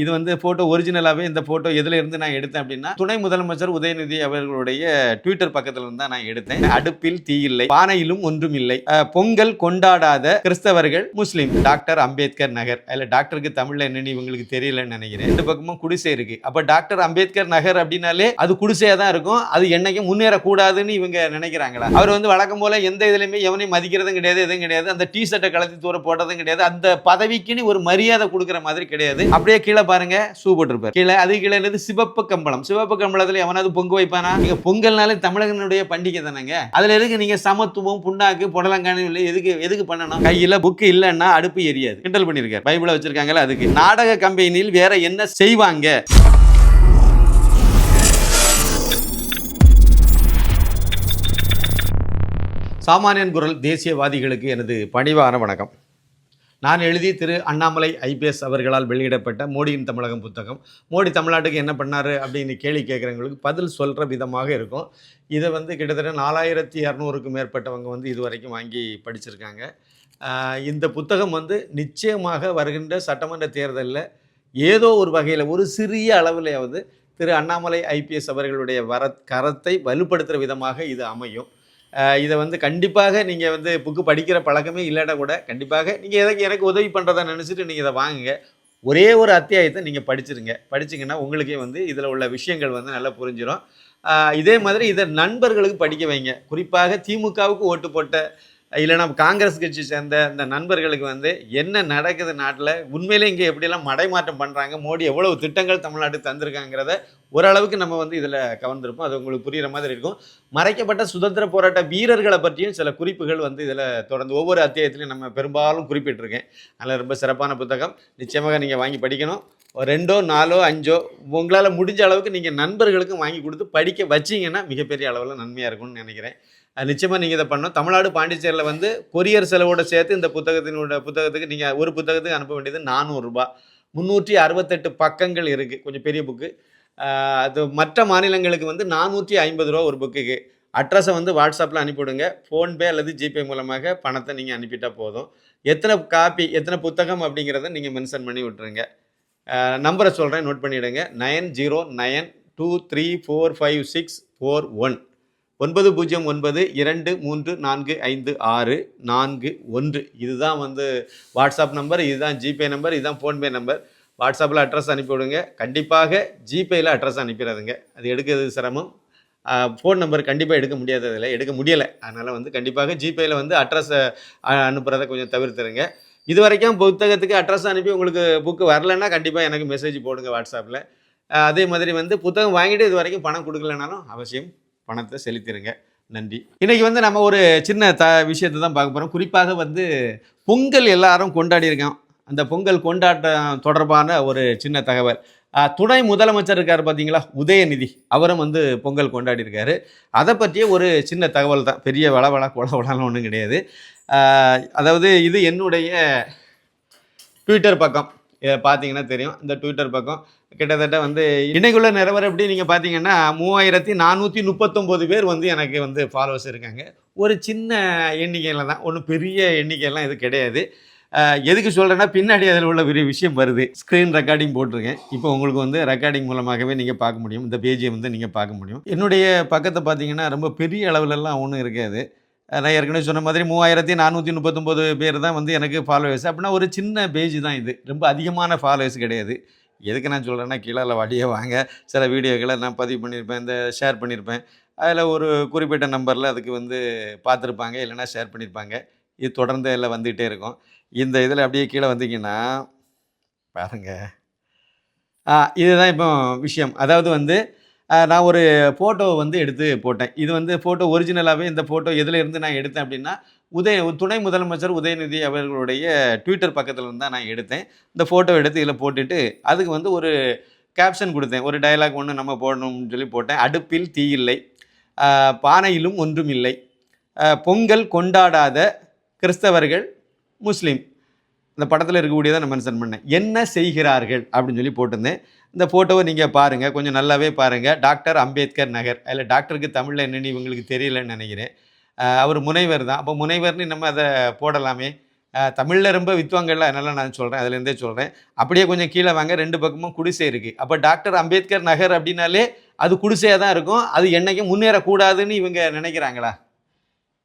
இது வந்து ஃபோட்டோ ஒரிஜினலாகவே இந்த ஃபோட்டோ எதுல இருந்து நான் எடுத்தேன் அப்படின்னா துணை முதலமைச்சர் உதயநிதி அவர்களுடைய ட்விட்டர் பக்கத்துல இருந்து தான் நான் எடுத்தேன். அடுப்பில் தீ இல்லை பானையிலும் ஒன்றும் இல்லை. பொங்கல் கொண்டாடாத கிறிஸ்தவர்கள் முஸ்லீம் டாக்டர் அம்பேத்கர் நகர். அதில் டாக்டருக்கு தமிழ்ல என்னன்னு இவங்களுக்கு தெரியலன்னு நினைக்கிறேன். இந்த பக்கமும் குடிசை இருக்கு. அப்ப டாக்டர் அம்பேத்கர் நகர் அப்படின்னாலே அது குடிசையா தான் இருக்கும். அது என்னைக்கும் முன்னேறக்கூடாதுன்னு இவங்க நினைக்கிறாங்களா? அவர் வந்து வழக்கம் போல எந்த இதுலையுமே எவனையும் மதிக்கிறதும் கிடையாது எதுவும் கிடையாது. அந்த டி ஷர்ட்டை கலத்தி தூர போட்டதும் கிடையாது. அந்த பதவிக்குன்னு ஒரு மரியாதை கொடுக்குற மாதிரி கிடையாது. அப்படியே கீழே பாருங்க ஷூ போட்டிருப்பாரு. கீழே அது கீழே என்னது? சிவப்பு கம்பளம். சிவப்பு கம்பளத்துல எவனாவது பொங்கு வைப்பானா? நீங்க பொங்கல்னாலே தமிழகனுடைய பண்டிகை தானேங்க. அதுல எதுக்கு நீங்க சமத்துவம் புண்ணாக்கு புடலங்கானு இல்லை எதுக்கு எதுக்கு பண்ணணும்? கையில புக்கு இல்லைன்னா அடுப்பு எரியாது. கிண்டல் பண்ணிருக்காரு. பைபிள வச்சிருக்காங்கல்ல அதுக்கு. நாடக கம்பெனியில் வேற என்ன செய்வாங்க? சாமானியன் குரல் தேசியவாதிகளுக்கு எனது பணிவான வணக்கம். நான் எழுதி திரு அண்ணாமலை ஐபிஎஸ் அவர்களால் வெளியிடப்பட்ட மோடியின் தமிழகம் புத்தகம். மோடி தமிழ்நாட்டுக்கு என்ன பண்ணாரு அப்படின்னு கேள்வி கேட்குறவங்களுக்கு பதில் சொல்கிற விதமாக இருக்கும். இதை வந்து கிட்டத்தட்ட நாலாயிரத்தி இரநூறுக்கும் மேற்பட்டவங்க வந்து இது வரைக்கும் வாங்கி படிச்சிருக்காங்க. இந்த புத்தகம் வந்து நிச்சயமாக வருகின்ற சட்டமன்ற தேர்தலில் ஏதோ ஒரு வகையில் ஒரு சிறிய அளவிலையாவது திரு அண்ணாமலை ஐபிஎஸ் அவர்களுடைய வர கரத்தை வலுப்படுத்துகிற விதமாக இது அமையும். இதை வந்து கண்டிப்பாக நீங்கள் வந்து புக்கு படிக்கிற பழக்கமே இல்லைன்னா கூட கண்டிப்பாக நீங்கள் எதை எனக்கு உதவி பண்ணுறதா நினச்சிட்டு நீங்கள் இதை வாங்குங்க. ஒரே ஒரு அத்தியாயத்தை நீங்கள் படிச்சிருங்க. படிச்சிங்கன்னா உங்களுக்கே வந்து இதில் உள்ள விஷயங்கள் வந்து நல்லா புரிஞ்சிடும் இதே மாதிரி இதை நண்பர்களுக்கு படிக்க வைங்க. குறிப்பாக திமுகவுக்கு ஓட்டு போட்ட இல்லைனா காங்கிரஸ் கட்சி சேர்ந்த இந்த நண்பர்களுக்கு வந்து என்ன நடக்குது நாட்டில்? உண்மையிலே இங்கே எப்படியெல்லாம் மடைமாற்றம் பண்ணுறாங்க மோடி எவ்வளவு திட்டங்கள் தமிழ்நாட்டுக்கு தந்திருக்காங்கிறத ஓரளவுக்கு நம்ம வந்து இதில் கவர்ந்திருப்போம். அது உங்களுக்கு புரிகிற மாதிரி இருக்கும். மறைக்கப்பட்ட சுதந்திர போராட்ட வீரர்களை பற்றியும் சில குறிப்புகள் வந்து இதில் தொடர்ந்து ஒவ்வொரு அத்தியாயத்திலையும் நம்ம பெரும்பாலும் குறிப்பிட்டிருக்கேன். அதில் ரொம்ப சிறப்பான புத்தகம். நிச்சயமாக நீங்கள் வாங்கி படிக்கணும். ரெண்டோ நாலோ அஞ்சோ உங்களால் முடிஞ்ச அளவுக்கு நீங்கள் நண்பர்களுக்கும் வாங்கி கொடுத்து படிக்க வச்சிங்கன்னா மிகப்பெரிய அளவில் நன்மையாக இருக்கும்னு நினைக்கிறேன். நிச்சயமாக நீங்கள் இதை பண்ணணும். தமிழ்நாடு பாண்டிச்சேரியில் வந்து கொரியர் செலவோட சேர்த்து இந்த புத்தகத்தினோட புத்தகத்துக்கு நீங்கள் ஒரு புத்தகத்துக்கு அனுப்ப வேண்டியது நானூறுரூபா முந்நூற்றி அறுபத்தெட்டு பக்கங்கள் இருக்குது கொஞ்சம் பெரிய புக்கு அது மற்ற மாநிலங்களுக்கு வந்து நானூற்றி ஐம்பது ரூபா ஒரு புக்குக்கு அட்ரஸை வந்து வாட்ஸ்அப்பில் அனுப்பிவிடுங்க. ஃபோன்பே அல்லது ஜிபே மூலமாக பணத்தை நீங்கள் அனுப்பிட்டால் போதும். எத்தனை காப்பி எத்தனை புத்தகம் அப்படிங்கிறத நீங்கள் மென்ஷன் பண்ணி விட்டுருங்க. நம்பரை சொல்கிறேன் நோட் பண்ணிவிடுங்க nine zero nine two three four five six four one. ஒன்பது பூஜ்ஜியம் ஒன்பது இரண்டு மூன்று நான்கு ஐந்து ஆறு நான்கு ஒன்று. இதுதான் வந்து வாட்ஸ்அப் நம்பர் இதுதான் ஜிபே நம்பர் இதுதான் ஃபோன்பே நம்பர் வாட்ஸ்அப்பில் அட்ரஸ் அனுப்பிவிடுங்க. கண்டிப்பாக ஜிபேயில் அட்ரஸ் அனுப்பிடுறதுங்க அது எடுக்கிறது சிரமம். ஃபோன் நம்பர் கண்டிப்பாக எடுக்க முடியாததில்லை. எடுக்க முடியலை. அதனால் வந்து கண்டிப்பாக ஜிபேயில் வந்து அட்ரஸை அனுப்புகிறத கொஞ்சம் தவிர்த்துருங்க. இது வரைக்கும் புத்தகத்துக்கு அட்ரஸ் அனுப்பி உங்களுக்கு புக்கு வரலன்னா கண்டிப்பாக எனக்கு மெசேஜ் போடுங்க வாட்ஸ்அப்பில் அதே மாதிரி வந்து புத்தகம் வாங்கிட்டு இது வரைக்கும் பணம் கொடுக்கலனாலும் அவசியம். பணத்தை செலுத்திடுங்க நன்றி. இன்னைக்கு வந்து நம்ம ஒரு சின்ன த விஷயத்தை தான் பார்க்க போகிறோம் குறிப்பாக வந்து பொங்கல் எல்லாரும் கொண்டாடி இருக்கோம் அந்த பொங்கல் கொண்டாட்டம் தொடர்பான ஒரு சின்ன தகவல். துணை முதலமைச்சர் இருக்கார் பார்த்தீங்களா உதயநிதி. அவரும் வந்து பொங்கல் கொண்டாடி இருக்காரு. அதை பற்றிய ஒரு சின்ன தகவல் தான். பெரிய வளவள கொலவளான்னு ஒன்றும் கிடையாது. அதாவது இது என்னுடைய ட்விட்டர் பக்கம். இதை பார்த்தீங்கன்னா தெரியும். இந்த ட்விட்டர் பக்கம் கிட்டத்தட்ட வந்து இணைக்குள்ள நிலவரம் எப்படி நீங்கள் பார்த்தீங்கன்னா மூவாயிரத்தி நானூற்றி முப்பத்தொம்போது பேர் வந்து எனக்கு வந்து ஃபாலோவர்ஸ் இருக்காங்க. ஒரு சின்ன எண்ணிக்கையில் தான். ஒன்றும் பெரிய எண்ணிக்கையெல்லாம் இது கிடையாது. எதுக்கு சொல்கிறேன்னா பின்னாடி அதில் உள்ள பெரிய விஷயம் வருது. ஸ்க்ரீன் ரெக்கார்டிங் போட்டிருக்கேன். இப்போ உங்களுக்கு வந்து ரெக்கார்டிங் மூலமாகவே நீங்கள் பார்க்க முடியும். இந்த பேஜை வந்து நீங்கள் பார்க்க முடியும். என்னுடைய பக்கத்தை பார்த்தீங்கன்னா ரொம்ப பெரிய அளவுலலாம் ஒன்றும் இருக்காது. நான் ஏற்கனவே சொன்ன மாதிரி மூவாயிரத்தி நானூற்றி முப்பத்தொம்போது பேர் தான் வந்து எனக்கு ஃபாலோவர்ஸ் அப்படின்னா ஒரு சின்ன பேஜ் தான் இது. ரொம்ப அதிகமான ஃபாலோவர்ஸ் கிடையாது. எதுக்கு நான் சொல்கிறேன்னா கீழே வழியே வாங்க. சில வீடியோக்களை நான் பதிவு பண்ணியிருப்பேன் இந்த ஷேர் பண்ணியிருப்பேன். அதில் ஒரு குறிப்பிட்ட நம்பரில் அதுக்கு வந்து பார்த்துருப்பாங்க இல்லைன்னா ஷேர் பண்ணியிருப்பாங்க. இது தொடர்ந்து எல்லாம் வந்துகிட்டே இருக்கும். இந்த இதில் அப்படியே கீழே வந்தீங்கன்னா பாருங்கள் இதுதான் இப்போ விஷயம். அதாவது வந்து நான் ஒரு ஃபோட்டோ வந்து எடுத்து போட்டேன். இது வந்து ஃபோட்டோ ஒரிஜினலாகவே இந்த ஃபோட்டோ எதில் இருந்து நான் எடுத்தேன் அப்படின்னா உதய துணை முதலமைச்சர் உதயநிதி அவர்களுடைய ட்விட்டர் பக்கத்தில் இருந்து தான் நான் எடுத்தேன். இந்த ஃபோட்டோ எடுத்து இதில் போட்டுட்டு அதுக்கு வந்து ஒரு கேப்ஷன் கொடுத்தேன். ஒரு டயலாக் ஒன்று நம்ம போடணும்னு சொல்லி போட்டேன். அடுப்பில் தீ இல்லை. பானையிலும் ஒன்றும் இல்லை. பொங்கல் கொண்டாடாத கிறிஸ்தவர்கள் முஸ்லீம். இந்த படத்தில் இருக்கக்கூடியதை நான் மென்ஷன் பண்ணேன். என்ன செய்கிறார்கள்? அப்படின்னு சொல்லி போட்டிருந்தேன். இந்த ஃபோட்டோவை நீங்கள் பாருங்கள் கொஞ்சம் நல்லாவே பாருங்கள் டாக்டர் அம்பேத்கர் நகர். அதில் டாக்டருக்கு தமிழில் என்னென்னு இவங்களுக்கு தெரியலன்னு நினைக்கிறேன். அவர் முனைவர் தான். அப்போ முனைவர்னு நம்ம அதை போடலாமே. தமிழில் ரொம்ப வித்வாங்கள்ல அதனால் நான் சொல்கிறேன் அதுலேருந்தே சொல்கிறேன் அப்படியே கொஞ்சம் கீழே வாங்க. ரெண்டு பக்கமும் குடிசை இருக்குது அப்போ டாக்டர் அம்பேத்கர் நகர் அப்படின்னாலே அது குடிசையாக தான் இருக்கும். அது என்னைக்கும் முன்னேறக்கூடாதுன்னு இவங்க நினைக்கிறாங்களா?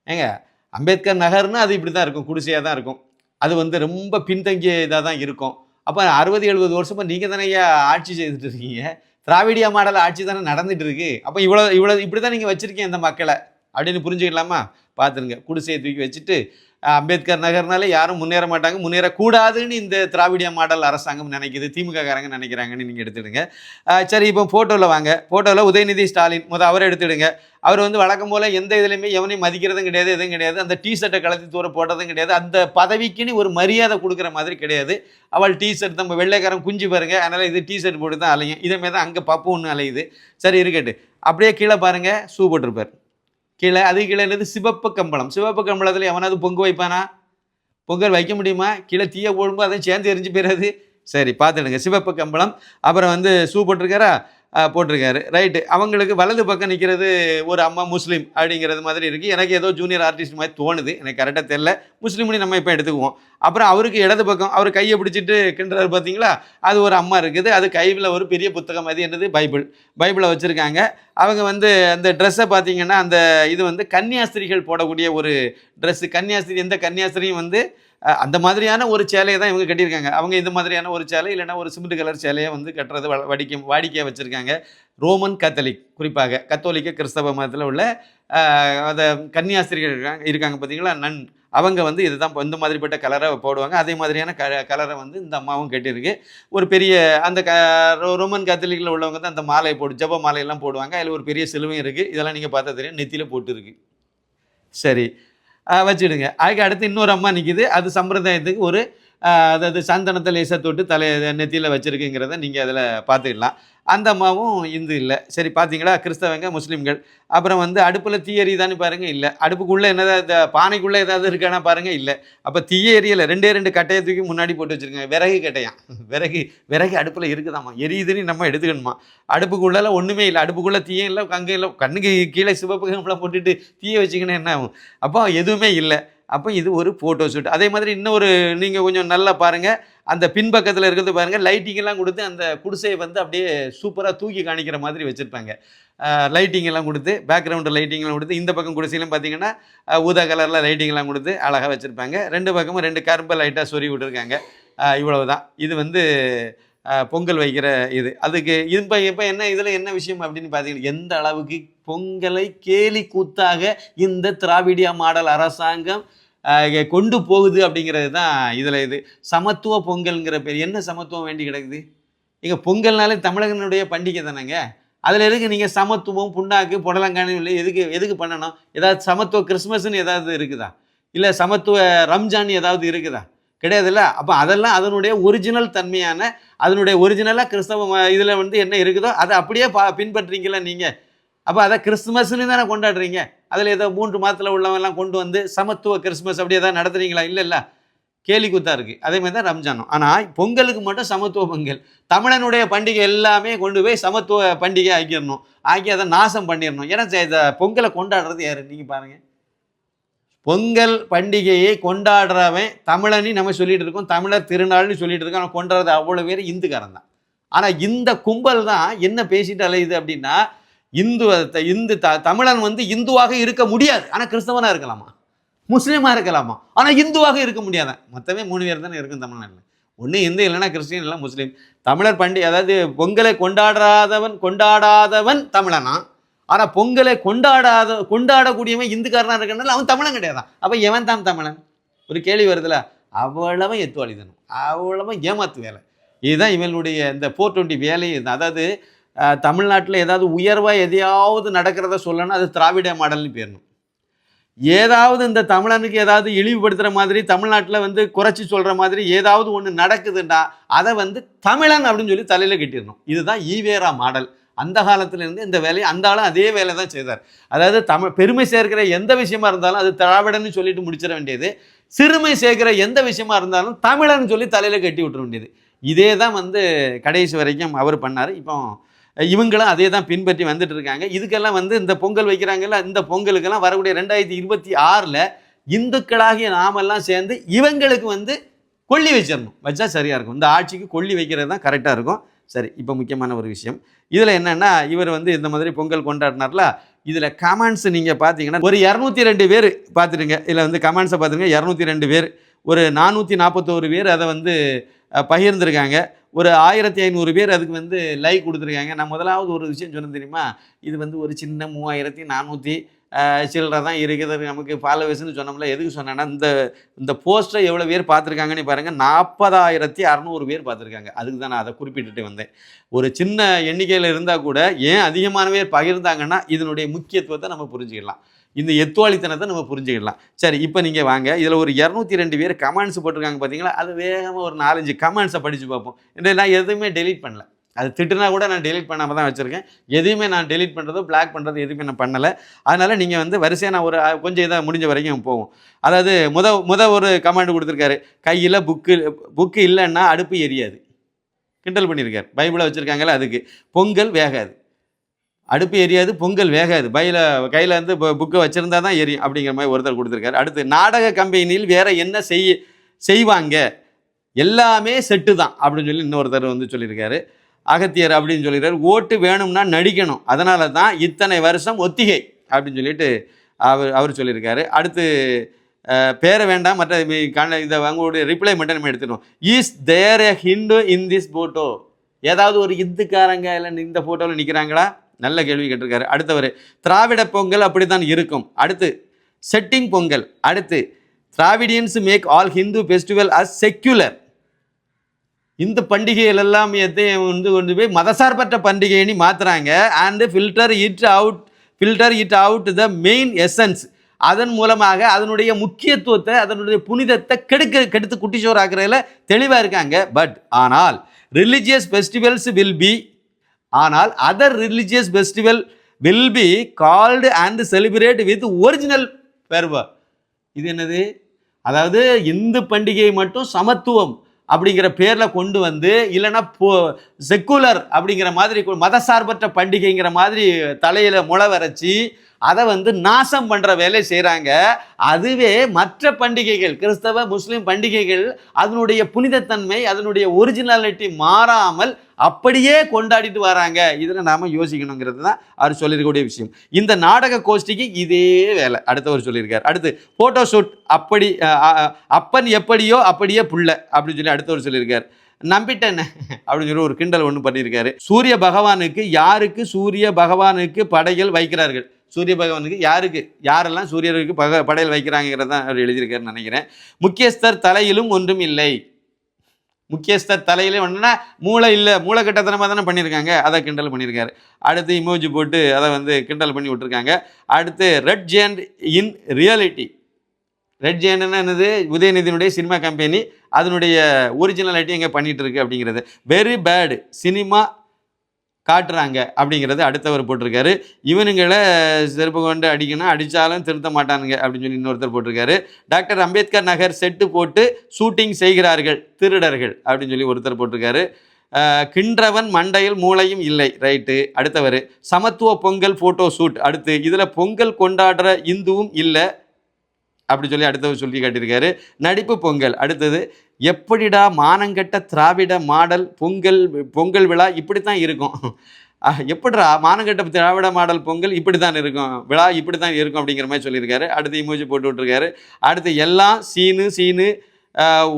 ஏங்க அம்பேத்கர் நகர்னு அது இப்படி தான் இருக்கும். குடிசையாக தான் இருக்கும். அது வந்து ரொம்ப பின்தங்கிய இதாக தான் இருக்கும். அப்போ அறுபது எழுபது வருஷமாக நீங்கள் தானே ஆட்சி செய்துட்டு இருக்கீங்க? திராவிடியா மாடல் ஆட்சி தானே நடந்துட்டு இருக்கு. அப்போ இவ்வளோ இவ்வளோ இப்படி தான் நீங்கள் வச்சுருக்கீங்க இந்த மக்களை. அப்படின்னு புரிஞ்சுக்கலாமா? பார்த்துருங்க குடிசையை தூக்கி வச்சுட்டு அம்பேத்கர் நகர்னால யாரும் முன்னேற மாட்டாங்க. முன்னேறக்கூடாதுன்னு இந்த திராவிடிய மாடல் அரசாங்கம் நினைக்குது. திமுககாரங்க நினைக்கிறாங்கன்னு நீங்கள் எடுத்துடுங்க. சரி இப்போ ஃபோட்டோவில் வாங்க. ஃபோட்டோவில் உதயநிதி ஸ்டாலின் முதல் அவரை எடுத்துடுங்க. அவர் வந்து வழக்கம் போல் எந்த இதுலையுமே எவனையும் மதிக்கிறதும் கிடையாது எதுவும் கிடையாது. அந்த டிஷர்ட்டை கலத்தி தூர போட்டதும் கிடையாது. அந்த பதவிக்குன்னு ஒரு மரியாதை கொடுக்குற மாதிரி கிடையாது. அவள் டிஷர்ட் நம்ம வெள்ளைக்காரன் குஞ்சு பாருங்க. அதனால் இது டிஷர்ட் போட்டு தான் அலையும் இதேமாரி தான் அங்கே பப்பு ஒன்று அலையுது. சரி இருக்கட்டு அப்படியே கீழே பாருங்கள் ஷூ போட்டிருப்பார். கீழே அது கீழே என்னது? சிவப்பு கம்பளம். சிவப்பு கம்பளத்தில் எவனாவது பொங்கு வைப்பானா? பொங்கல் வைக்க முடியுமா? கீழே தீய போடும்போது அதையும் சேர்ந்து எரிஞ்சு போயிடாது சரி பார்த்துடுங்க. சிவப்பு கம்பளம். அப்புறம் வந்து ஷூ போட்டிருக்காரா? போட்டிருக்காரு. ரைட்டு அவங்களுக்கு வலது பக்கம் நிற்கிறது ஒரு அம்மா முஸ்லீம் அப்படிங்கிறது மாதிரி இருக்குது எனக்கு ஏதோ ஜூனியர் ஆர்டிஸ்ட் மாதிரி தோணுது. எனக்கு கரெக்டாக தெரில முஸ்லீம்னு நம்ம இப்போ எடுத்துக்குவோம். அப்புறம் அவருக்கு இடது பக்கம் அவர் கையை பிடிச்சிட்டு கிண்டுறாரு பார்த்தீங்களா அது ஒரு அம்மா இருக்குது. அது கையில் ஒரு பெரிய புத்தகம். அது என்னது? பைபிள். பைபிளை வச்சுருக்காங்க. அவங்க வந்து அந்த ட்ரெஸ்ஸை பார்த்தீங்கன்னா அந்த இது வந்து கன்னியாஸ்திரிகள் போடக்கூடிய ஒரு ட்ரெஸ்ஸு கன்னியாஸ்திரி எந்த கன்னியாஸ்திரியும் வந்து அந்த மாதிரியான ஒரு சேலையை தான் இவங்க கட்டியிருக்காங்க. அவங்க இந்த மாதிரியான ஒரு சேலை இல்லைன்னா ஒரு சிமெண்ட் கலர் சேலையை வந்து கட்டுறது வ- வடிக்க வாடிக்கையாக வச்சுருக்காங்க. ரோமன் கத்தலிக் குறிப்பாக கத்தோலிக்க கிறிஸ்தவ மதத்தில் உள்ள அந்த கன்னியாஸ்திரிகள் இருக்காங்க இருக்காங்க பார்த்தீங்களா? நன். அவங்க வந்து இதுதான் இப்போ இந்த மாதிரிப்பட்ட கலரை போடுவாங்க. அதே மாதிரியான க கலரை வந்து இந்த அம்மாவும் கட்டியிருக்கு. ஒரு பெரிய அந்த க ரோ- ரோமன் கத்தலிக்கில் உள்ளவங்க தான் அந்த மாலை போடு ஜப மாலையெல்லாம் போடுவாங்க. அதில் ஒரு பெரிய சிலுவையும் இருக்குது இதெல்லாம் நீங்கள் பார்த்தா தெரியும் நெத்தியில் போட்டுருக்கு. சரி. வச்சிடுங்க. அதுக்கு அடுத்து இன்னொரு அம்மா நிற்கிது அது சம்பிரதாயத்துக்கு ஒரு அதாவது சந்தனத்தை லேசாக தொட்டு தலை நெத்தியில் வச்சுருக்குங்கிறத நீங்கள் அதில் பார்த்துக்கலாம். அந்த அம்மாவும் இந்து இல்லை. சரி பார்த்தீங்களா கிறிஸ்தவங்க முஸ்லீம்கள். அப்புறம் வந்து அடுப்பில் தீ எரியுதான்னு பாருங்கள் இல்லை. அடுப்புக்குள்ளே என்னதான் இந்த பானைக்குள்ளே ஏதாவது இருக்கானா பாருங்கள் இல்லை. அப்போ தீய எரியலை. ரெண்டே ரெண்டு கட்டையை தூக்கி முன்னாடி போட்டு வச்சுருக்காங்க. விறகு கட்டையான் விறகு விறகு அடுப்பில் இருக்குதாம்மா. எரியுதுன்னு நம்ம எடுத்துக்கணுமா? அடுப்புக்குள்ளெல்லாம் ஒன்றுமே இல்லை. அடுப்புக்குள்ளே தீயும் இல்லை கங்கு இல்லை. கண்ணுக்கு கீழே சிவப்பு கம்பெல்லாம் போட்டுட்டு தீயை வச்சுக்கினா என்ன ஆகும்? அப்போ எதுவுமே இல்லை. அப்போ இது ஒரு ஃபோட்டோ ஷூட் அதே மாதிரி இன்னொரு நீங்கள் கொஞ்சம் நல்லா பாருங்கள் அந்த பின்பக்கத்தில் இருக்கிறது பாருங்கள் லைட்டிங்கெல்லாம் கொடுத்து அந்த குடிசையை வந்து அப்படியே சூப்பராக தூக்கி காணிக்கிற மாதிரி வச்சுருப்பாங்க. லைட்டிங்கெல்லாம் கொடுத்து பேக்ரவுண்டு லைட்டிங்கெல்லாம் கொடுத்து இந்த பக்கம் குடிசையிலும் பார்த்தீங்கன்னா ஊதா கலரில் லைட்டிங்கெல்லாம் கொடுத்து அழகாக வச்சுருப்பாங்க. ரெண்டு பக்கமும் ரெண்டு கரும்பை லைட்டாக சொறி விட்டுருக்காங்க. இவ்வளவு தான் இது வந்து பொங்கல் வைக்கிற இது. அதுக்கு இப்போ இப்போ என்ன இதில் என்ன விஷயம் அப்படின்னு பார்த்தீங்கன்னா எந்த அளவுக்கு பொங்கலை கேலி கூத்தாக இந்த திராவிடியா மாடல் அரசாங்கம் கொண்டு போகுது அப்படிங்கிறது தான் இதில் இது. சமத்துவ பொங்கல்ங்கிற பேர். என்ன சமத்துவம் வேண்டி கிடக்குது? இங்கே பொங்கல்னாலே தமிழகனுடைய பண்டிகை தானேங்க. அதில் எதுக்கு நீங்கள் சமத்துவம் புண்ணாக்கு புடலங்கானு இல்லை எதுக்கு எதுக்கு பண்ணணும்? ஏதாவது சமத்துவ கிறிஸ்மஸ்னு ஏதாவது இருக்குதா? இல்லை சமத்துவ ரம்ஜான் ஏதாவது இருக்குதா? கிடையாதுல்ல? அப்போ அதெல்லாம் அதனுடைய ஒரிஜினல் தன்மையான அதனுடைய ஒரிஜினலாக கிறிஸ்தவ இதில் வந்து என்ன இருக்குதோ அதை அப்படியே பா பின்பற்றுறீங்களா நீங்கள் அப்போ அதை கிறிஸ்துமஸ்னு தானே கொண்டாடுறீங்க? அதில் ஏதோ மூன்று மாதத்தில் உள்ளவங்கெல்லாம் கொண்டு வந்து சமத்துவ கிறிஸ்மஸ் அப்படி ஏதாவது நடத்துறீங்களா? இல்லை இல்லை. கேலி குத்தா இருக்குது அதே மாதிரி தான் ரம்ஜானும். ஆனால் பொங்கலுக்கு மட்டும் சமத்துவ பொங்கல். தமிழனுடைய பண்டிகை எல்லாமே கொண்டு போய் சமத்துவ பண்டிகை ஆக்கிடணும். ஆக்கி அதை நாசம் பண்ணிடணும். ஏன்னா பொங்கலை கொண்டாடுறது யார்? நீங்கள் பாருங்கள் பொங்கல் பண்டிகையை கொண்டாடுறவன் தமிழனி நம்ம சொல்லிட்டு இருக்கோம். தமிழர் திருநாள்னு சொல்லிட்டு இருக்கோம். ஆனால் கொண்டாடுறது அவ்வளோ பேர் இந்துக்காரன் தான். ஆனால் இந்த கும்பல் தான் என்ன பேசிட்டு அலையுது அப்படின்னா இந்து இந்து த தமிழன் வந்து இந்துவாக இருக்க முடியாது. ஆனால் கிறிஸ்தவனாக இருக்கலாமா? முஸ்லீமாக இருக்கலாமா? ஆனால் இந்துவாக இருக்க முடியாதான் மொத்தமே மூணு பேர் தானே இருக்கும் தமிழ்நாட்டில் ஒன்று இந்து இல்லைன்னா கிறிஸ்டின் இல்லை முஸ்லீம். தமிழர் பண்டிகை அதாவது பொங்கலை கொண்டாடாதவன் கொண்டாடாதவன் தமிழனா? ஆனால் பொங்கலை கொண்டாடாத கொண்டாடக்கூடியவன் இந்துக்காரனாக இருக்கனால அவன் தமிழன் கிடையாதான். அப்போ எவன் தான் தமிழன்? ஒரு கேள்வி வருதுல அவ்வளவன் எத்துவாளிதனும் அவ்வளவன் ஏமாத்து வேலை. இதுதான் இவனுடைய இந்த ஃபோர் டுவெண்ட்டி வேலையே இதுதான் அதாவது தமிழ்நாட்டில் ஏதாவது உயர்வாக எதையாவது நடக்கிறத சொல்லணும் அது திராவிட மாடல்னு பேரணும். ஏதாவது இந்த தமிழனுக்கு ஏதாவது இழிவுபடுத்துகிற மாதிரி தமிழ்நாட்டில் வந்து குறைச்சி சொல்கிற மாதிரி ஏதாவது ஒன்று நடக்குதுன்னா அதை வந்து தமிழன் அப்படின்னு சொல்லி தலையில் கட்டிடணும். இதுதான் ஈவேரா மாடல். அந்த காலத்திலேருந்து இந்த வேலையை அந்த ஆளும் அதே வேலை தான் செய்தார். அதாவது தமிழ் பெருமை சேர்க்கிற எந்த விஷயமா இருந்தாலும் அது திராவிடன்னு சொல்லிட்டு முடிச்சிட வேண்டியது. சிறுமை சேர்க்கிற எந்த விஷயமா இருந்தாலும் தமிழன்னு சொல்லி தலையில் கட்டி விட்டுற வேண்டியது. இதே தான் வந்து கடைசி வரைக்கும் அவர் பண்ணார். இப்போ இவங்களும் அதே தான் பின்பற்றி வந்துட்டு இருக்காங்க. இதுக்கெல்லாம் வந்து இந்த பொங்கல் வைக்கிறாங்கல்ல இந்த பொங்கலுக்கெல்லாம் வரக்கூடிய ரெண்டாயிரத்தி இருபத்தி ஆறில் இந்துக்களாகிய நாமெல்லாம் சேர்ந்து இவங்களுக்கு வந்து கொல்லி வச்சிடணும். வச்சா சரியாக இருக்கும். இந்த ஆட்சிக்கு கொல்லி வைக்கிறது தான் கரெக்டாக இருக்கும். சரி இப்போ முக்கியமான ஒரு விஷயம். இதில் என்னென்னா இவர் வந்து இந்த மாதிரி பொங்கல் கொண்டாடினார்ல இதில் கமெண்ட்ஸ் நீங்கள் பார்த்தீங்கன்னா ஒரு இரநூத்தி ரெண்டு பேர் பார்த்துருங்க இதில் வந்து கமெண்ட்ஸை பார்த்துருங்க இரநூத்தி ரெண்டு பேர். ஒரு நானூற்றி நாற்பத்தோரு பேர் அதை வந்து பகிர்ந்துருக்காங்க. ஒரு ஆயிரத்தி ஐநூறு பேர் அதுக்கு வந்து லைக் கொடுத்துருக்காங்க. நான் முதலாவது ஒரு விஷயம் சொன்னேன் தெரியுமா? இது வந்து ஒரு சின்ன மூவாயிரத்தி நானூற்றி சில்லறை தான் இருக்குது. நமக்கு ஃபாலோவர்ஸ்னு சொன்னோம்ல எதுக்கு சொன்னேன்னா இந்த இந்த போஸ்ட்டை எவ்வளோ பேர் பார்த்துருக்காங்கன்னு பாருங்கள் நாற்பதாயிரத்தி அறநூறு பேர் பார்த்துருக்காங்க. அதுக்கு தான் நான் அதை குறிப்பிட்டுட்டு வந்தேன். ஒரு சின்ன எண்ணிக்கையில் இருந்தால் கூட ஏன் அதிகமான பேர் பகிர்ந்தாங்கன்னா இதனுடைய முக்கியத்துவத்தை நம்ம புரிஞ்சுக்கலாம். இந்த எத்துவாளித்தனத்தை நம்ம புரிஞ்சுக்கலாம். சரி இப்போ நீங்கள் வாங்க. இதில் ஒரு இரநூத்தி ரெண்டு பேர் கமெண்ட்ஸ் போட்டிருக்காங்க பார்த்தீங்களா அது வேகமாக ஒரு நாலஞ்சு கமெண்ட்ஸை படித்து பார்ப்போம். இந்த நான் எதுவுமே டெலீட் பண்ணல. அது திட்டுனா கூட நான் டெலிட் பண்ணாமல் தான் வச்சுருக்கேன். எதையுமே நான் டெலிட் பண்ணுறதோ பிளாக் பண்ணுறதோ எதுவுமே நான் பண்ணலை. அதனால் நீங்கள் வந்து வரிசையாக நான் ஒரு கொஞ்சம் இதாக முடிஞ்ச வரைக்கும் போவோம். அதாவது முத முத ஒரு கமெண்ட் கொடுத்துருக்காரு. கையில் புக்கு புக்கு இல்லைன்னா அடுப்பு எரியாது. கிண்டல் பண்ணியிருக்கார் பைபிளை வச்சுருக்காங்களே அதுக்கு. பொங்கல் வேகாது. அடுப்பு எரியாது பொங்கல் வேகாது. பையில் கையில் வந்து புக்கை வச்சுருந்தா தான் எரியும் அப்படிங்கிற மாதிரி ஒருத்தர் கொடுத்துருக்காரு. அடுத்து நாடக கம்பெனியில் வேறு என்ன செய் செய்வாங்க? எல்லாமே செட்டு தான் அப்படின்னு சொல்லி இன்னொருத்தர் வந்து சொல்லியிருக்காரு. அகத்தியர் அப்படின்னு சொல்லியிருக்காரு ஓட்டு வேணும்னா நடிக்கணும். அதனால தான் இத்தனை வருஷம் ஒத்திகை அப்படின்னு சொல்லிட்டு அவர் அவர் சொல்லியிருக்காரு. அடுத்து பேர பேரை வேண்டாம் மற்ற கண்ண- இந்த அவங்களுடைய ரிப்ளை மட்டும் நம்ம எடுத்துக்கணும். Is there a Hindu in this photo ஏதாவது ஒரு இந்துக்காரங்க இல்லை இந்த ஃபோட்டோவில் நிற்கிறாங்களா நல்ல கேள்வி கேட்டிருக்காரு. அடுத்தவர் திராவிட பொங்கல் அப்படித்தான் இருக்கும். அடுத்து செட்டிங் பொங்கல். அடுத்து Dravidians make all Hindu festival as secular இந்த பண்டிகைகள் எல்லாம் எத்தையும் வந்து கொண்டு போய் மதசார்பற்ற பண்டிகைன்னு மாத்துறாங்க. And filter it out filter it out the main essence அதன் மூலமாக அதனுடைய முக்கியத்துவத்தை அதனுடைய புனிதத்தை கெடுக்க கெடுத்து குட்டிச்சோறு ஆக்குறதுல தெளிவாக இருக்காங்க. பட் ஆனால் ரிலிஜியஸ் ஃபெஸ்டிவல்ஸ் வில் பி ஆனால் other religious festival will be called and celebrate with original fervour இது என்னது? அதாவது இந்து பண்டிகை மட்டும் சமத்துவம். அப்படிங்கிற பேரில் கொண்டு வந்து இல்லைன்னா போ செக்குலர் அப்படிங்கிற மாதிரி மதசார்பற்ற பண்டிகைங்கிற மாதிரி தலையில் முளை வரைச்சி அதை வந்து நாசம் பண்ணுற வேலை செய்கிறாங்க அதுவே மற்ற பண்டிகைகள் கிறிஸ்தவ முஸ்லீம் பண்டிகைகள் அதனுடைய புனிதத்தன்மை அதனுடைய ஒரிஜினாலிட்டி மாறாமல் அப்படியே கொண்டாடிட்டு வராங்க. இதில் நாம் யோசிக்கணுங்கிறது தான் அவர் சொல்லியிருக்கக்கூடிய விஷயம். இந்த நாடக கோஷ்டிக்கு இதே வேலை. அடுத்தவர் சொல்லியிருக்கார். அடுத்து ஃபோட்டோ ஷூட் அப்படி அப்பன் எப்படியோ அப்படியே புள்ள அப்படின்னு சொல்லி அடுத்தவர் சொல்லியிருக்கார். நம்பிட்டேன். அப்படின்னு சொல்லி ஒரு கிண்டல் ஒன்று பண்ணியிருக்காரு. சூரிய பகவானுக்கு யாருக்கு சூரிய பகவானுக்கு படைகள் வைக்கிறார்கள்? சூரிய பகவானுக்கு யாருக்கு? யாரெல்லாம் சூரியருக்கு பக படையல் வைக்கிறாங்கிறதான் அவர் எழுதியிருக்காருன்னு நினைக்கிறேன். முக்கியஸ்தர் தலையிலும் ஒன்றும் இல்லை. முக்கியஸ்தர் தலையிலே ஒன்றுனா மூளை இல்லை மூளை கட்டத்தனமாக தானே பண்ணியிருக்காங்க அதை கிண்டல் பண்ணியிருக்காரு அடுத்து இமோஜி போட்டு அதை வந்து கிண்டல் பண்ணி விட்டுருக்காங்க. அடுத்து Red Giant in reality Red ஜேண்ட்னா என்னது? உதயநிதியினுடைய சினிமா கம்பெனி அதனுடைய ஒரிஜினாலிட்டி எங்கே பண்ணிட்டு இருக்கு அப்படிங்கிறது. வெரி பேடு சினிமா காட்டுறாங்க அப்படிங்கிறது அடுத்தவர் போட்டிருக்காரு. இவனுங்களை செருப்பு கொண்டு அடிக்கணும் அடித்தாலும் திருத்த மாட்டானுங்க அப்படின்னு சொல்லி இன்னொருத்தர் போட்டிருக்காரு. டாக்டர் அம்பேத்கர் நகர் செட்டு போட்டு ஷூட்டிங் செய்கிறார்கள் திருடர்கள் அப்படின்னு சொல்லி ஒருத்தர் போட்டிருக்காரு. கின்றவன் மண்டையில் மூளையும் இல்லை. ரைட்டு அடுத்தவர். சமத்துவ பொங்கல் ஃபோட்டோ ஷூட் அடுத்து. இதில் பொங்கல் கொண்டாடுற இந்துவும் இல்லை. அப்படி சொல்லி அடுத்தவர் சொல்லி காட்டியிருக்காரு. நடிப்பு பொங்கல். அடுத்தது எப்படிடா மானங்கட்ட திராவிட மாடல் பொங்கல் பொங்கல் விழா இப்படி தான் இருக்கும் எப்படிடா மானங்கட்ட திராவிட மாடல் பொங்கல் இப்படி தான் இருக்கும் விழா இப்படி தான் இருக்கும் அப்படிங்கிற மாதிரி சொல்லியிருக்காரு. அடுத்து இமோஜி போட்டு விட்ருக்காரு அடுத்து எல்லாம் சீனு சீனு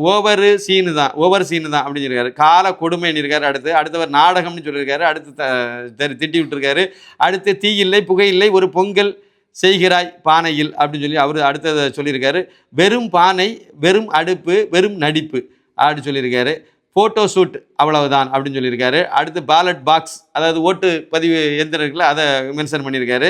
ஓவரு சீனு தான் ஓவர் சீனு தான் அப்படின்னு சொல்லியிருக்காரு. கால கொடுமைன்னு இருக்காரு அடுத்து. அடுத்தவர் நாடகம்னு சொல்லியிருக்காரு. அடுத்து த- திட்டி விட்டுருக்காரு. அடுத்து தீ இல்லை புகையில்லை ஒரு பொங்கல் செய்கிறாய் பானையில் அப்படின்னு சொல்லி அவர் அடுத்ததை சொல்லியிருக்காரு. வெறும் பானை வெறும் அடுப்பு வெறும் நடிப்பு அப்படின்னு சொல்லியிருக்காரு. ஃபோட்டோ ஷூட் அவ்வளவுதான் அப்படின்னு சொல்லியிருக்காரு. அடுத்து பேலட் பாக்ஸ் அதாவது ஓட்டு பதிவு எந்திரம் இருக்குல்ல அதை மென்ஷன் பண்ணியிருக்காரு.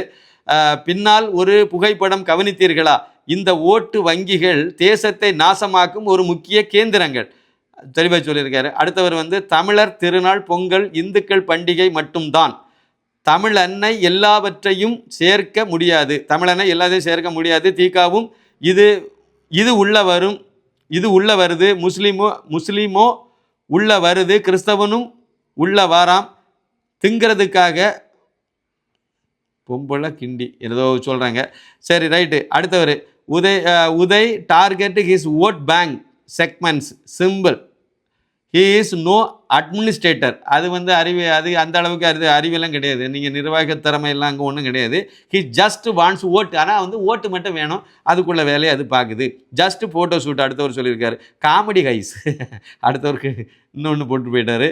பின்னால் ஒரு புகைப்படம் கவனித்தீர்களா? இந்த ஓட்டு வங்கிகள் தேசத்தை நாசமாக்கும் ஒரு முக்கிய கேந்திரங்கள். தெளிவாக சொல்லியிருக்காரு. அடுத்தவர் வந்து தமிழர் திருநாள் பொங்கல் இந்துக்கள் பண்டிகை மட்டும்தான். தமிழ் அன்னை எல்லாவற்றையும் சேர்க்க முடியாது. தமிழனை எல்லாத்தையும் சேர்க்க முடியாது. தீகாவும் இது இது உள்ள வரும் இது உள்ள வருது. முஸ்லீமோ முஸ்லீமோ உள்ள வருது. கிறிஸ்தவனும் உள்ள வாராம். திங்கிறதுக்காக பொம்பளை கிண்டி ஏதோ சொல்கிறாங்க சரி ரைட்டு. அடுத்தவர். Udhay Udhay target his vote bank segments simple. He is no administrator அது வந்து அறிவு அது அந்த அளவுக்கு அது அறிவெல்லாம் கிடையாது. நீங்கள் நிர்வாக திறமையெல்லாம் அங்கே ஒன்றும் கிடையாது. ஹி ஜஸ்ட் வாண்ட்ஸ் ஓட்டு ஆனால் வந்து ஓட்டு மட்டும் வேணும். அதுக்குள்ள வேலையை அது பார்க்குது ஜஸ்ட் ஃபோட்டோ ஷூட் அடுத்தவர் சொல்லியிருக்காரு. காமெடி கைஸ் அடுத்தவருக்கு இன்னொன்று போட்டு போயிட்டாரு.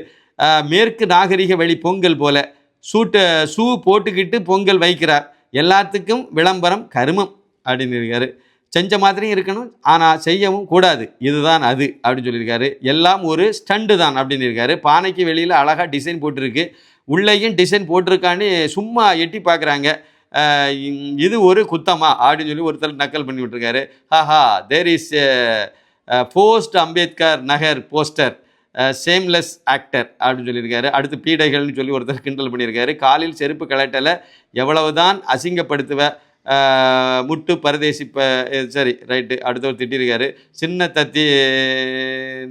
மேற்கு நாகரிக வழி பொங்கல் போல. சூட்டை ஷூ போட்டுக்கிட்டு பொங்கல் வைக்கிறார். எல்லாத்துக்கும் விளம்பரம் கருமம் அப்படின்னு இருக்காரு. செஞ்ச மாதிரியும் இருக்கணும் ஆனால் செய்யவும் கூடாது. இதுதான் அது அப்படின்னு சொல்லியிருக்காரு. எல்லாம் ஒரு ஸ்டண்டு தான் அப்படின்னு இருக்காரு. பானைக்கு வெளியில் அழகாக டிசைன் போட்டிருக்கு. உள்ளேயும் டிசைன் போட்டிருக்கான்னு சும்மா எட்டி பார்க்குறாங்க. இது ஒரு குத்தமா அப்படின்னு சொல்லி ஒருத்தர் நக்கல் பண்ணி விட்டுருக்காரு. Haha there is post Ambedkar Nagar poster shameless actor அப்படின்னு சொல்லியிருக்காரு. அடுத்து பீடைகள்னு சொல்லி ஒருத்தர் கிண்டல் பண்ணியிருக்காரு. காலில் செருப்பு கலட்டலை எவ்வளவுதான் அசிங்கப்படுத்துவேன் முட்டு பரதேசி ப சரி ரைட்டு. அடுத்தவர் திட்டிருக்காரு. சின்ன தத்தி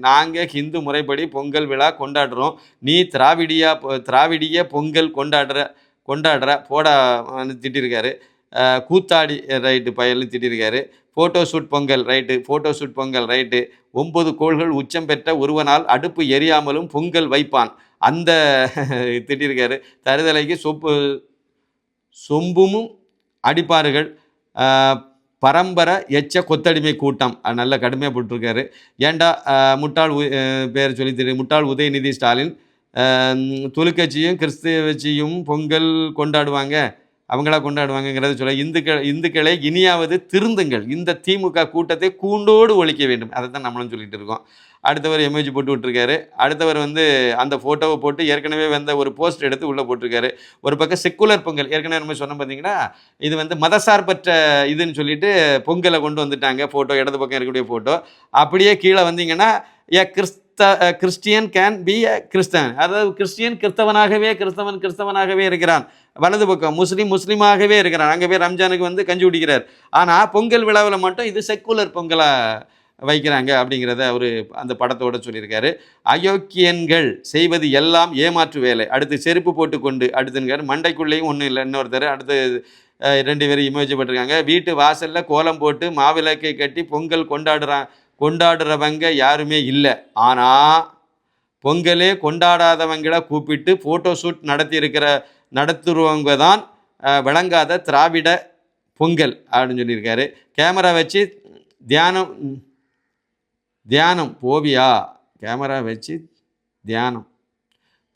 நாங்கள் ஹிந்து முறைப்படி பொங்கல் விழா கொண்டாடுறோம். நீ திராவிடியா திராவிடிய பொங்கல் கொண்டாடுற கொண்டாடுற போடான்னு திட்டிருக்காரு. கூத்தாடி ரைட்டு பயல்னு திட்டிருக்காரு. Photo shoot Pongal right. Photo shoot Pongal right. ஒன்பது கோள்கள் உச்சம் பெற்ற ஒருவனால் அடுப்பு எரியாமலும் பொங்கல் வைப்பான். அந்த திட்டிருக்காரு. தருதலைக்கு சொப்பு சொம்பும் அடிப்பார்கள். பரம்பரை எச்ச கொத்தடிமை கூட்டம். நல்ல கடுமையாக போட்டிருக்காரு. ஏண்டா முட்டாள் உ- பேர் சொல்லி தெரியும் முட்டாள் உதயநிதி ஸ்டாலின் தொலுக்கட்சியும் துலுக்கட்சியும் கிறிஸ்தவச்சியும் பொங்கல் கொண்டாடுவாங்க. அவங்களா கொண்டாடுவாங்கங்கிறத சொல்ல இந்துக்கள் இந்துக்களை இனியாவது திருந்துங்கள். இந்த திமுக கூட்டத்தை கூண்டோடு ஒழிக்க வேண்டும். அதை தான் நம்மளும் சொல்லிட்டு இருக்கோம். அடுத்தவர் எமோஜி போட்டு விட்டுருக்காரு. அடுத்தவர் வந்து அந்த ஃபோட்டோவை போட்டு ஏற்கனவே வந்த ஒரு போஸ்ட் எடுத்து உள்ளே போட்டிருக்காரு. ஒரு பக்கம் செக்குலர் பொங்கல் ஏற்கனவே நம்ம சொன்னோம் பார்த்தீங்கன்னா இது வந்து மதசார்பற்ற இதுன்னு சொல்லிட்டு பொங்கலை கொண்டு வந்துட்டாங்க. ஃபோட்டோ இடது பக்கம் இருக்கக்கூடிய ஃபோட்டோ அப்படியே கீழே வந்தீங்கன்னா ஏ கிறிஸ்த கிறிஸ்டியன் கேன் பி எ கிறிஸ்தவன். அதாவது கிறிஸ்டியன் கிறிஸ்தவனாகவே கிறிஸ்தவன் கிறிஸ்தவனாகவே இருக்கிறான். வலது பக்கம் முஸ்லீம் முஸ்லீமாகவே இருக்கிறான். அங்கே போய் ரம்ஜானுக்கு வந்து கஞ்சி குடிக்கிறார். ஆனால் பொங்கல் விழாவில் மட்டும் இது செக்குலர் பொங்கலாக வைக்கிறாங்க அப்படிங்கிறத அவர் அந்த படத்தோட சொல்லியிருக்காரு. அயோக்கியன்கள் செய்வது எல்லாம் ஏமாற்று வேலை. அடுத்து செருப்பு போட்டுக்கொண்டு அடுத்துங்காரு மண்டைக்குள்ளேயும் ஒன்றும் இல்லை. இன்னொருத்தர் அடுத்து ரெண்டு பேரும் இமேஜ் பட்டிருக்காங்க. வீட்டு வாசலில் கோலம் போட்டு மாவிளக்கை கட்டி பொங்கல் கொண்டாடுறான் கொண்டாடுறவங்க யாருமே இல்லை. ஆனால் பொங்கலே கொண்டாடாதவங்களை கூப்பிட்டு ஃபோட்டோ ஷூட் நடத்தியிருக்கிற நடத்துகிறவங்க தான் விளங்காத திராவிட பொங்கல் அப்படின்னு சொல்லியிருக்காரு. கேமரா வச்சு தியானம் தியானம் போவியா? கேமரா வச்சு தியானம்.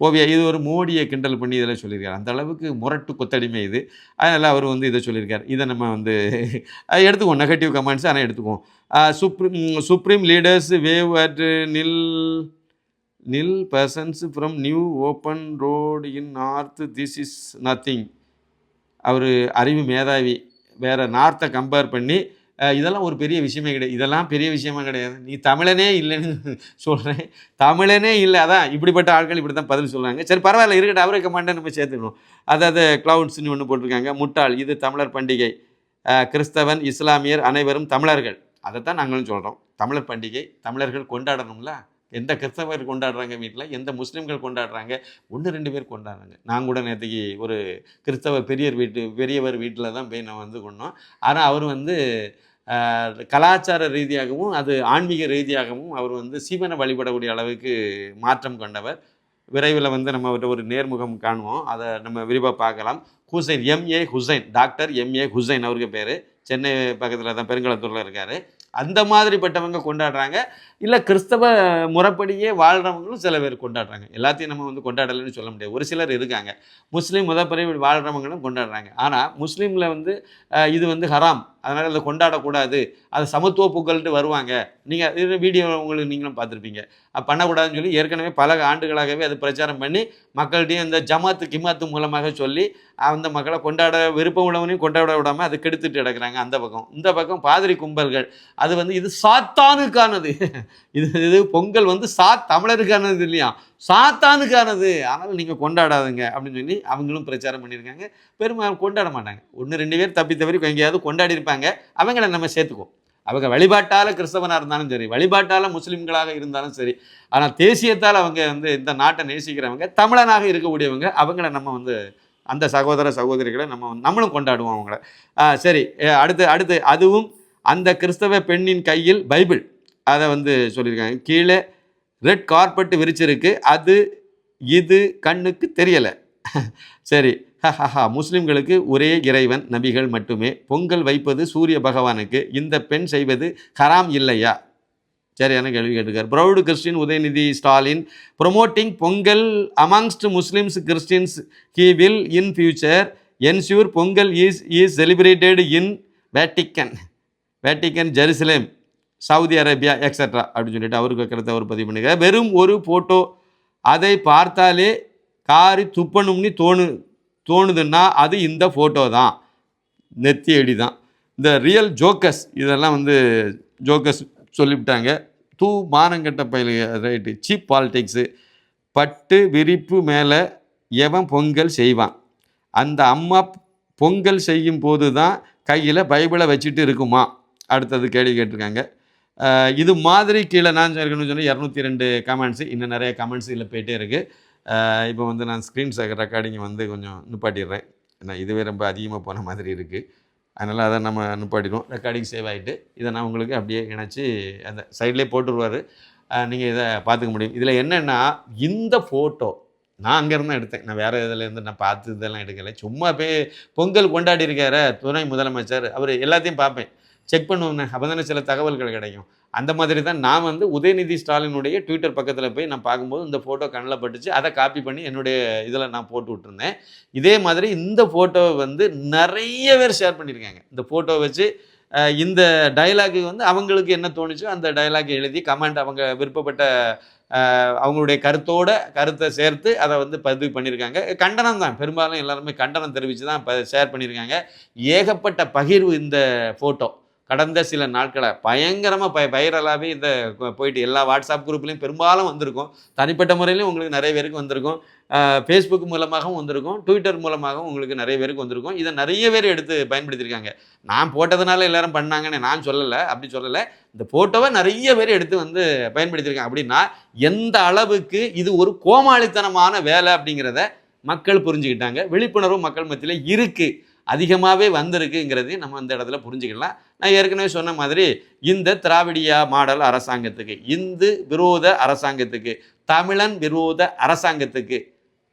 போவியா இது ஒரு மோடியை கிண்டல் பண்ணி இதெல்லாம் சொல்லியிருக்காரு. அந்த அளவுக்கு முரட்டு கொத்தடிமை இது. அதனால் அவர் வந்து இதை சொல்லியிருக்காரு. இதை நம்ம வந்து எடுத்துக்குவோம். நெகட்டிவ் கமெண்ட்ஸ் ஆனால் எடுத்துக்குவோம். Supreme supreme leaders wave at nil nil persons from new open road in north this is nothing அவர் அறிவு மேதாவி. வேறு நார்த்தை கம்பேர் பண்ணி இதெல்லாம் ஒரு பெரிய விஷயமே கிடையாது. இதெல்லாம் பெரிய விஷயமா கிடையாது. நீ தமிழனே இல்லைன்னு சொல்கிறேன் தமிழனே இல்லை. அதான் இப்படிப்பட்ட ஆட்கள் இப்படி தான் பதில் சொல்கிறாங்க சரி பரவாயில்ல இருக்கட்டும். அவரே கமாண்டை நம்ம சேர்த்துக்கணும். அதாவது க்ளவுட்ஸ்னு ஒன்று போட்டிருக்காங்க. முட்டாள் இது தமிழர் பண்டிகை. கிறிஸ்தவன் இஸ்லாமியர் அனைவரும் தமிழர்கள். அதைத்தான் நாங்களும் சொல்கிறோம் தமிழர் பண்டிகை தமிழர்கள் கொண்டாடணும்ல? எந்த கிறிஸ்தவர் கொண்டாடுறாங்க வீட்டில் எந்த முஸ்லீம்கள் கொண்டாடுறாங்க? ஒன்று ரெண்டு பேர் கொண்டாடுறாங்க. நான் கூட நேற்றுக்கு ஒரு கிறிஸ்தவ பெரியர் வீட்டு பெரியவர் வீட்டில் தான் போய் நான் வந்து கொண்டோம். ஆனால் அவர் வந்து கலாச்சார ரீதியாகவும் அது ஆன்மீக ரீதியாகவும் அவர் வந்து சிவனை வழிபடக்கூடிய அளவுக்கு மாற்றம் கொண்டவர். விரைவில் வந்து நம்ம அவர்கிட்ட ஒரு நேர்முகம் காணுவோம். அதை நம்ம விரிவாக பார்க்கலாம். Hussain MA Hussain doctor MA Hussain அவருக்கு பேர். சென்னை பக்கத்தில் தான் பெருங்களத்தூரில் இருக்கார். அந்த மாதிரிப்பட்டவங்க கொண்டாடுறாங்க. இல்லை கிறிஸ்தவ முறைப்படியே வாழ்கிறவங்களும் சில பேர் கொண்டாடுறாங்க. எல்லாத்தையும் நம்ம வந்து கொண்டாடலைன்னு சொல்ல முடியாது. ஒரு சிலர் இருக்காங்க. முஸ்லீம் முதப்படி வாழ்கிறவங்களும் கொண்டாடுறாங்க. ஆனால் முஸ்லீமில் வந்து இது வந்து ஹராம். அதனால் அதை கொண்டாடக்கூடாது. அது சமத்துவ பூக்கள்ட்டு வருவாங்க. நீங்கள் வீடியோ உங்களுக்கு நீங்களும் பார்த்துருப்பீங்க. அது பண்ணக்கூடாதுன்னு சொல்லி ஏற்கனவே பல ஆண்டுகளாகவே அது பிரச்சாரம் பண்ணி மக்கள்கிட்டையும் இந்த ஜமாத்து கிமாத்து மூலமாக சொல்லி அந்த மக்களை கொண்டாட விருப்பம் உள்ளவனையும் கொண்டாட விடாமல் அது கெடுத்துட்டு கிடக்குறாங்க அந்த பக்கம். இந்த பக்கம் பாதிரி கும்பல்கள். அது வந்து இது சாத்தானுக்கானது. இது இது பொங்கல் வந்து சா தமிழருக்கானது இல்லையா? சாத்தானுக்கானது. ஆனால் நீங்கள் கொண்டாடாதுங்க அப்படின்னு சொல்லி அவங்களும் பிரச்சாரம் பண்ணியிருக்காங்க. பெரும்பாலும் கொண்டாட மாட்டாங்க. ஒன்று ரெண்டு பேர் தப்பி தவறி எங்கேயாவது கொண்டாடி இருப்பாங்க. அவங்கள நம்ம சேர்த்துக்குவோம். அவங்க வழிபாட்டால் கிறிஸ்தவனாக இருந்தாலும் சரி வழிபாட்டால் முஸ்லீம்களாக இருந்தாலும் சரி ஆனால் தேசியத்தால் அவங்க வந்து இந்த நாட்டை நேசிக்கிறவங்க தமிழனாக இருக்கக்கூடியவங்க அவங்கள நம்ம வந்து அந்த சகோதர சகோதரிகளை நம்ம நம்மளும் கொண்டாடுவோம் அவங்கள. சரி. அடுத்து அடுத்து அதுவும் அந்த கிறிஸ்தவ பெண்ணின் கையில் பைபிள். அதை வந்து சொல்லியிருக்காங்க. கீழே ரெட் கார்பெட் விரிச்சிருக்கு. அது இது கண்ணுக்கு தெரியலை. சரி. ஹஹா முஸ்லிம்களுக்கு ஒரே இறைவன் நபிகள் மட்டுமே. பொங்கல் வைப்பது சூரிய பகவானுக்கு. இந்த பெண் செய்வது ஹராம் இல்லையா? சரியான கேள்வி கேட்டிருக்கார்? Proud Christian Udhayanidhi Stalin promoting Pongal amongst Muslims Christians he will in future ensure Pongal is is celebrated in Vatican Vatican Jerusalem Saudi Arabia extra அப்படின்னு சொல்லிட்டு அவருக்கு கருத்தை அவர் பதிவு பண்ணுங்க வெறும் ஒரு ஃபோட்டோ அதை பார்த்தாலே காரி துப்பணும்னு தோணு தோணுதுன்னா அது இந்த ஃபோட்டோ தான். நெத்தி அடி தான். இந்த ரியல் ஜோக்கஸ் இதெல்லாம் வந்து ஜோக்கஸ் சொல்லிவிட்டாங்க. தூ மானங்கட்ட பயில ரைட்டு சீப் பாலிடிக்ஸு பட்டு விரிப்பு மேலே எவன் பொங்கல் செய்வான்? அந்த அம்மா பொங்கல் செய்யும் போது தான் கையில் பைபிளை வச்சுட்டு இருக்குமா? அடுத்தது கேள்வி கேட்டிருக்காங்க. இது மாதிரி கீழே நான் இருக்கணும்னு சொன்னால் இரநூத்தி ரெண்டு கமெண்ட்ஸு இன்னும் நிறைய கமெண்ட்ஸ் இதில் போயிட்டே இருக்குது இப்போ வந்து நான் ஸ்க்ரீன் ரெக்கார்டிங் வந்து கொஞ்சம் நிப்பாட்டிடுறேன். ஏன்னா இதுவே ரொம்ப அதிகமாக போன மாதிரி இருக்குது அதனால் அதை நம்ம நிப்பாட்டிடுவோம். ரெக்கார்டிங் சேவ் ஆகிட்டு இதை நான் உங்களுக்கு அப்படியே இணைச்சி அந்த சைட்லேயே போட்டுருவார். நீங்கள் இதை பார்த்துக்க முடியும். இதில் என்னென்னா இந்த ஃபோட்டோ நான் அங்கேருந்து எடுத்தேன். நான் வேறு இதுலேருந்து நான் பார்த்து இதெல்லாம் எடுக்கலை. சும்மா போய் பொங்கல் கொண்டாடி இருக்கார துணை முதலமைச்சர். அவர் எல்லாத்தையும் பார்ப்பேன். செக் பண்ணுவோம்ண்ணே அப்போ தானே சில தகவல்கள் கிடைக்கும். அந்த மாதிரி தான் நான் வந்து உதயநிதி ஸ்டாலினுடைய ட்விட்டர் பக்கத்தில் போய் நான் பார்க்கும்போது இந்த ஃபோட்டோ கண்ணில் பட்டுச்சு. அதை காப்பி பண்ணி என்னுடைய இதில் நான் போட்டு விட்டுருந்தேன். இதே மாதிரி இந்த ஃபோட்டோவை வந்து நிறைய பேர் ஷேர் பண்ணியிருக்காங்க. இந்த ஃபோட்டோ வச்சு இந்த டைலாக்கு வந்து அவங்களுக்கு என்ன தோணுச்சோ அந்த டைலாக் எழுதி கமெண்ட் அவங்க விருப்பப்பட்ட அவங்களுடைய கருத்தோட கருத்தை சேர்த்து அதை வந்து பதிவு பண்ணியிருக்காங்க. கண்டனம் தான். பெரும்பாலும் எல்லாருமே கண்டனம் தெரிவித்து தான் ப ஷேர் பண்ணியிருக்காங்க. ஏகப்பட்ட பகிர்வு இந்த ஃபோட்டோ கடந்த சில நாட்களாக பயங்கரமாக பய வைரலாகவே இந்த போயிட்டு எல்லா வாட்ஸ்அப் குரூப்லேயும் பெரும்பாலும் வந்திருக்கும். தனிப்பட்ட முறையிலையும் உங்களுக்கு நிறைய பேருக்கு வந்திருக்கும். ஃபேஸ்புக் மூலமாகவும் வந்திருக்கும். ட்விட்டர் மூலமாகவும் உங்களுக்கு நிறைய பேருக்கு வந்திருக்கும். இதை நிறைய பேர் எடுத்து பயன்படுத்தியிருக்காங்க. நான் போட்டதுனால எல்லாரும் பண்ணாங்கன்னு நான் சொல்லலை அப்படி சொல்லலை. இந்த ஃபோட்டோவை நிறைய பேர் எடுத்து வந்து பயன்படுத்தியிருக்காங்க. அப்படின்னா எந்த அளவுக்கு இது ஒரு கோமாளித்தனமான வேலை அப்படிங்கிறத மக்கள் புரிஞ்சுக்கிட்டாங்க. விழிப்புணர்வு மக்கள் மத்தியில் இருக்குது அதிகமாகவே வந்திருக்குங்கிறதையும் நம்ம அந்த இடத்துல புரிஞ்சுக்கலாம். நான் ஏற்கனவே சொன்ன மாதிரி இந்த திராவிடியா மாடல் அரசாங்கத்துக்கு இந்து விரோத அரசாங்கத்துக்கு தமிழன் விரோத அரசாங்கத்துக்கு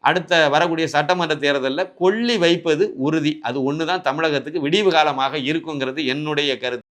அடுத்த வரக்கூடிய சட்டமன்ற தேர்தலில் கொள்ளி வைப்பது உறுதி. அது ஒன்று தான் தமிழகத்துக்கு விடிவு காலமாக இருக்குங்கிறது என்னுடைய கருத்து.